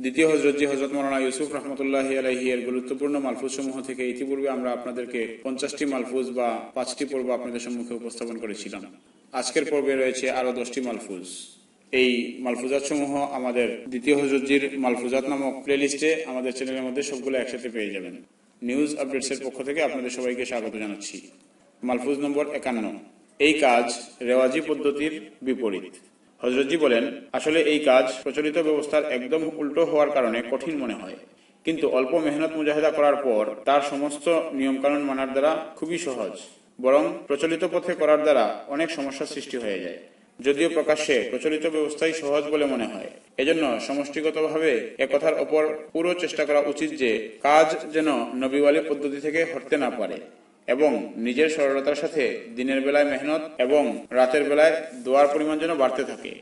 দ্বিতীয় হজরতজি হজরত মৌলানা ইউসুফ রহমতুল্লাহ আলহি এর গুরুত্বপূর্ণ মালফুজ সমূহ থেকে ইতিপূর্বে আমরা আপনাদেরকে পঞ্চাশটি মালফুজ বা পাঁচটি পর্ব আপনাদের সম্মুখে উপস্থাপন করেছিলাম। আজকের পর্বে রয়েছে আরও দশটি মালফুজ। এই মালফুজাত সমূহ আমাদের দ্বিতীয় হজরতজির মালফুজাত নামক প্লেলিস্টে আমাদের চ্যানেলের মধ্যে সবগুলো একসাথে পেয়ে যাবেন। নিউজ আপডেটসের পক্ষ থেকে আপনাদের সবাইকে স্বাগত জানাচ্ছি। মালফুজ নম্বর একান্ন। এই কাজ রেওয়াজি পদ্ধতির বিপরীত। হজরতজি বলেন, আসলে এই কাজ প্রচলিত ব্যবস্থার একদম উল্টো হওয়ার কারণে কঠিন মনে হয়। কিন্তু অল্প মেহনত মুজাহিদা করার পর তার সমস্ত নিয়মকানুন মানার দ্বারা খুবই সহজ, বরং প্রচলিত পথে করার দ্বারা অনেক সমস্যার সৃষ্টি হয়ে যায়। যদিও প্রকাশ্যে প্রচলিত ব্যবস্থাই সহজ বলে মনে হয়। এজন্য সমষ্টিগতভাবে একথার ওপর পুরো চেষ্টা করা উচিত যে কাজ যেন নবীওয়ালি পদ্ধতি থেকে হটতে না পারে। এবং নিজের সরলতার সাথে দিনের বেলায় মেহনত এবং রাতের বেলায় দোয়ার পরিমাণ যেন বাড়তে থাকে।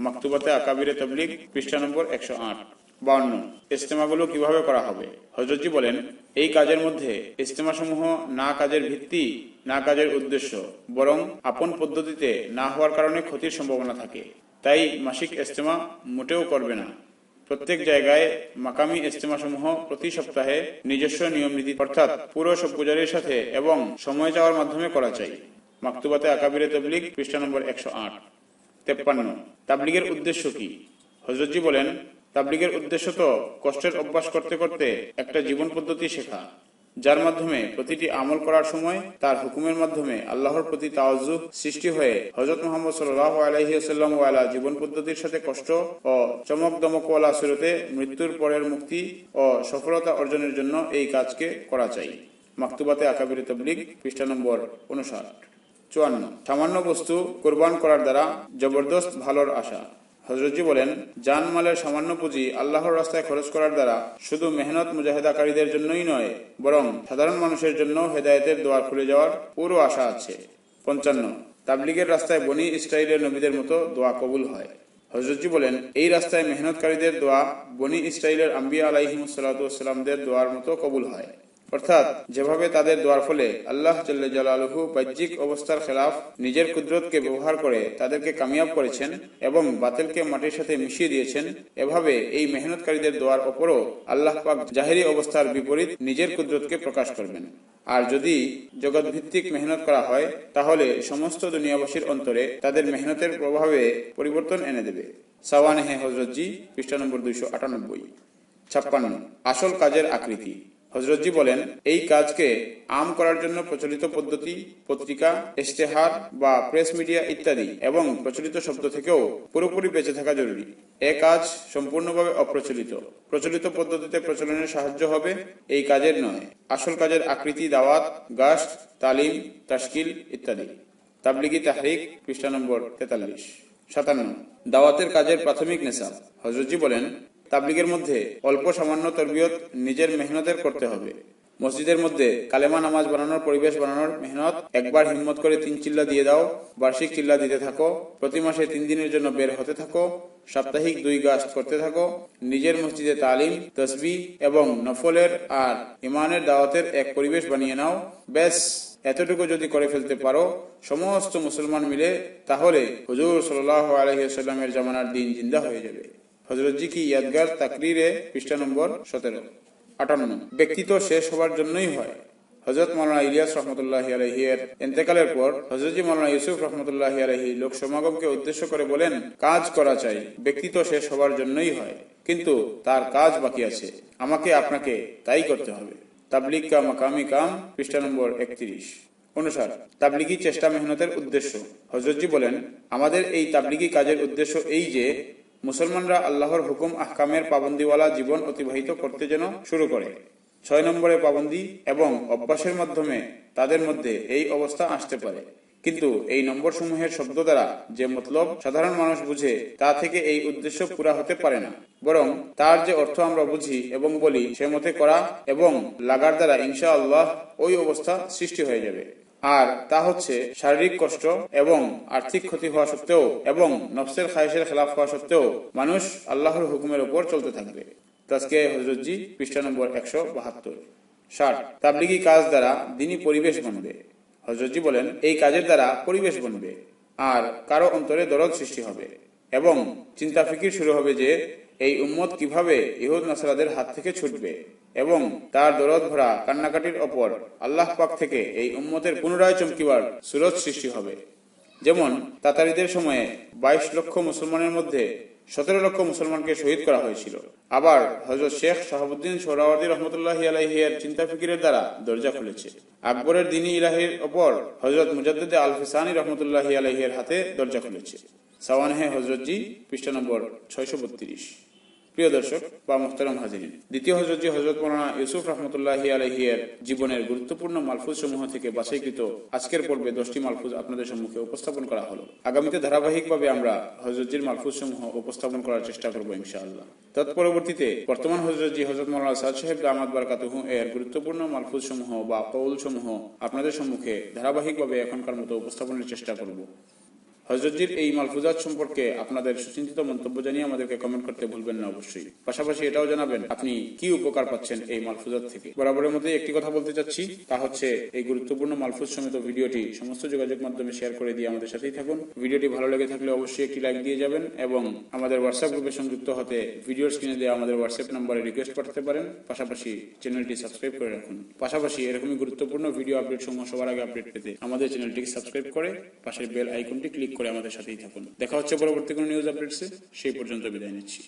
মাকতুবাতে আকাবিরে তবলিগ, পৃষ্ঠা নম্বর একশো আট, বাউন্ন। ইস্তেমাগুলো কীভাবে করা হবে? হজরতজি বলেন, এই কাজের মধ্যে ইস্তেমা সমূহ না কাজের ভিত্তি, না কাজের উদ্দেশ্য, বরং আপন পদ্ধতিতে না হওয়ার কারণে ক্ষতির সম্ভাবনা থাকে। তাই মাসিক ইস্তেমা মোটেও করবে না। প্রত্যেক জায়গায় মাকামি ইস্তেমা সমূহ প্রতি সপ্তাহে নিজস্ব নিয়ম নীতি, অর্থাৎ পুরো সব পূজারীর সাথে এবং সময় যাওয়ার মাধ্যমে করা চাই। মাকতুবাতে আকাবিরে তবলিগ, পৃষ্ঠা নম্বর একশো আট। তেপ্পান্ন, তাবলিগের উদ্দেশ্য কি? হজরতজি বলেন, তাবলিগের উদ্দেশ্য তো কষ্টের অভ্যাস করতে করতে একটা জীবন পদ্ধতি শেখা। যার মাধ্যমে প্রতিটি আমল করার সময় তার হুকুমের মাধ্যমে আল্লাহর প্রতি তাওয়াজু সৃষ্টি হয়ে হজরত মোহাম্মদ সাল্লাহ আলহিহাল্লাম ওয়ালা জীবন পদ্ধতির সাথে কষ্ট ও চমক দমকওয়ালা সুরতে মৃত্যুর পরের মুক্তি ও সফলতা অর্জনের জন্য এই কাজকে করা চাই। মাকতুবাতে আকাবির তবলিগ, পৃষ্ঠা নম্বর উনষাট চুয়ান্ন। সামান্য বস্তু কোরবান করার দ্বারা জবরদস্ত ভালোর আশা। হজরতজি বলেন জান মালের সামান্য পুঁজি আল্লাহর রাস্তায় খরচ করার দ্বারা শুধু মেহনত মুজাহিদাকারীদের জন্যই নয়, বরং সাধারণ মানুষের জন্য হেদায়েতের দোয়ার খুলে যাওয়ার পুরো আশা আছে। পঞ্চান্ন, তাবলিগের রাস্তায় বনি ইসরায়েলের নবীদের মতো দোয়া কবুল হয়। হজরতজি বলেন, এই রাস্তায় মেহনতকারীদের দোয়া বনি ইসরায়েলের আম্বিয়া আলাইহিমসাল্লামদের দোয়ার মতো কবুল হয়। অর্থাৎ যেভাবে তাদের দোয়ার ফলে আল্লাহ জালালহু বাহ্যিক অবস্থার খেলাফ নিজের কুদরতকে ব্যবহার করে তাদেরকে কামিয়াব করেছেন এবং বাতিলকে মাটির সাথে মিশিয়ে দিয়েছেন, এভাবে এই মেহনতকারীদের দোয়ার ওপরও আল্লাহ পাক জাহেরি অবস্থার বিপরীত নিজের কুদরতকে প্রকাশ করবেন। আর যদি জগৎ ভিত্তিক মেহনত করা হয়, তাহলে সমস্ত দুনিয়াবাসীর অন্তরে তাদের মেহনতের প্রভাবে পরিবর্তন এনে দেবে। সাওয়ানেহে হজরতজি পৃষ্ঠা নম্বর দুইশো আটানব্বই। ছাপ্পান্ন। আসল কাজের আকৃতি। হজরতজি বলেন, এই কাজকে আম করার জন্য প্রচলিত পদ্ধতি, পত্রিকা, ইশতেহার বা প্রেস মিডিয়া ইত্যাদি এবং প্রচলিত শব্দ থেকেও পুরোপুরি বেঁচে থাকা জরুরি। এ কাজ সম্পূর্ণভাবে অপ্রচলিত। প্রচলিত পদ্ধতিতে প্রচলনের সাহায্য হবে এই কাজের নয়। আসল কাজের আকৃতি, দাওয়াত গাছ তালিম তাস্কিল ইত্যাদি। তাবলিগি তাহরিক, পৃষ্ঠা নম্বর তেতাল্লিশ, সাতান্ন। দাওয়াতের কাজের প্রাথমিক নেশাব হজরতজি বলেন তাবলিগের মধ্যে অল্প সামান্য তরবিয়ত নিজের মেহনতের করতে হবে। মসজিদের মধ্যে কালেমা নামাজ বানানোর, পরিবেশ বানানোর মেহনত একবার হিম্মত করে তিন চিল্লা দিয়ে দাও, বার্ষিক চিল্লা দিতে থাকো, প্রতি মাসে তিন দিনের জন্য বের হতে থাকো, সাপ্তাহিক দুই গাছ করতে থাকো, নিজের মসজিদে তালিম, তসবি এবং নফলের আর ইমানের দাওয়াতের এক পরিবেশ বানিয়ে নাও। ব্যাস, এতটুকু যদি করে ফেলতে পারো, সমস্ত মুসলমান মিলে, তাহলে হুজুর সাল্লাহ আলহিসাল্লামের জামানার দিন জিন্দা হয়ে যাবে। হজরতজি কি ইয়াদগার তাকরিরে পৃষ্ঠা নম্বর সতেরো। আটান্ন। ব্যক্তিত্ব শেষ হওয়ার জন্যই হয়। হজরত মৌলানা ইলিয়াস রহমতুল্লাহ আলহি এর এতেকালের পর হজরতজি মৌলানা ইউসুফ রহমতুল্লাহ আলহি লোক সমাগমকে উদ্দেশ্য করে বলেন, কাজ করা চাই ব্যক্তিত্ব শেষ হওয়ার জন্যই হয়, কিন্তু তার কাজ বাকি আছে, আমাকে আপনাকে তাই করতে হবে। তাবলিগ কা মাকামি কাম, পৃষ্ঠা নম্বর একত্রিশ। অনুসার, তাবলিগি চেষ্টা মেহনতের উদ্দেশ্য। হজরতজি বলেন, আমাদের এই তাবলিগি কাজের উদ্দেশ্য এই যে মুসলমানরা আল্লাহর হুকুম, আহকামের পাবন্দিওয়ালা জীবন অতিবাহিত করতে যেন শুরু করে। ছয় নম্বরে পাবন্দি এবং অভ্যাসের মাধ্যমে তাদের মধ্যে এই অবস্থা আসতে পারে। কিন্তু এই নম্বর সমূহের শব্দ দ্বারা যে মতলব সাধারণ মানুষ বুঝে, তা থেকে এই উদ্দেশ্য পুরা হতে পারে না। বরং তার যে অর্থ আমরা বুঝি এবং বলি, সে মতে করা এবং লাগার দ্বারা ইনশা আল্লাহ ওই অবস্থা সৃষ্টি হয়ে যাবে। আর তা হচ্ছে শারীরিক কষ্ট এবং আর্থিক ক্ষতি হওয়া সত্ত্বেও এবং নফসের খায়েশের খেলাফ হওয়া সত্ত্বেও মানুষ আল্লাহর হুকুমের উপর চলতে থাকবে। তাজকে হজরতজি পৃষ্ঠা নম্বর একশো বাহাত্তর। ষাট। তাবলিগি কাজ দ্বারা দিনই পরিবেশ বনবে। হজরতজি বলেন, এই কাজের দ্বারা পরিবেশ বনবে, আর কারও অন্তরে দরদ সৃষ্টি হবে। এবং চিন্তা ফিকির শুরু হবে যে, এই উম্মত কীভাবে ইহুদ নাসরাদের হাত থেকে ছুটবে? এবং তার দরদ ভরা কান্নাকাটির ওপর আল্লাহ পাক থেকে এই উম্মতের পুনরায় চমকিবার সুরজ সৃষ্টি হবে। যেমন তাতারিদের সময়ে বাইশ লক্ষ মুসলমানের মধ্যে সতেরো লক্ষ মুসলমানকে শহীদ করা হয়েছিল। আবার হজরত শেখ শাহাবুদ্দিন সোহরাওয়ার্দী রহমতুল্লাহ আলাইহিয়ার চিন্তা ফিকিরের দ্বারা দরজা খুলেছে। আকবরের দিনী ইলাহির ওপর হজরত মুজাদ্দিদ আল ফিসানি রহমতুল্লাহ আলাইহিয়ার হাতে দরজা খুলেছে। সাওয়ানহে হজরতজি পৃষ্ঠা নম্বর ছয়শো বত্রিশ। প্রিয় দর্শক, বা মোহতারাম হাজিরিন, দ্বিতীয় হজরতজি হজরত মৌলানা ইউসুফ রহমতুল্লাহ আলহিয়ার জীবনের গুরুত্বপূর্ণ মালফুজ সমূহ থেকে বাছাইকৃত আজকের পর্বে দশটি মালফুজ আপনাদের সম্মুখে উপস্থাপন করা হলো। আগামীতে ধারাবাহিকভাবে আমরা হজরতজির মালফুজ সমূহ উপস্থাপন করার চেষ্টা করব ইনশাআল্লাহ। তৎপরবর্তীতে বর্তমান হজরতজি হজরত মৌলানা সাদ সাহেব দামাদ বারকাতুহু এর গুরুত্বপূর্ণ মালফুজ সমূহ বা কৌল সমূহ আপনাদের সম্মুখে ধারাবাহিকভাবে এখনকার মতো উপস্থাপনের চেষ্টা করব। হজরতজির এই মালফুজাত সম্পর্কে আপনাদের সুচিন্তিত মন্তব্য জানিয়ে আমাদেরকে কমেন্ট করতে ভুলবেন না অবশ্যই। পাশাপাশি এটাও জানাবেন, আপনি কি উপকার পাচ্ছেন এই মালফুজাত থেকে? বরাবরের মধ্যে একটি কথা বলতে চাচ্ছি, তা হচ্ছে এই গুরুত্বপূর্ণ মালফুজ সমেত ভিডিওটি সমস্ত যোগাযোগ মাধ্যমে শেয়ার করে দিয়ে আমাদের সাথেই থাকুন। ভিডিওটি ভালো লেগে থাকলে অবশ্যই একটি লাইক দিয়ে যাবেন এবং আমাদের হোয়াটসঅ্যাপ গ্রুপে সংযুক্ত হতে ভিডিওর স্ক্রিনে দেওয়া আমাদের হোয়াটসঅ্যাপ নম্বরে রিকোয়েস্ট পাঠাতে পারেন। পাশাপাশি চ্যানেলটি সাবস্ক্রাইব করে রাখুন। পাশাপাশি এরকমই গুরুত্বপূর্ণ ভিডিও আপডেট সমূহ সবার আগে আপডেট পেতে আমাদের চ্যানেলটিকে সাবস্ক্রাইব করে পাশের বেল আইকনটি ক্লিক করে আমাদের সাথেই থাকুন। দেখা হচ্ছে পরবর্তী কোনো নিউজ আপডেটসে সেই পর্যন্ত বিদায় নিচ্ছি।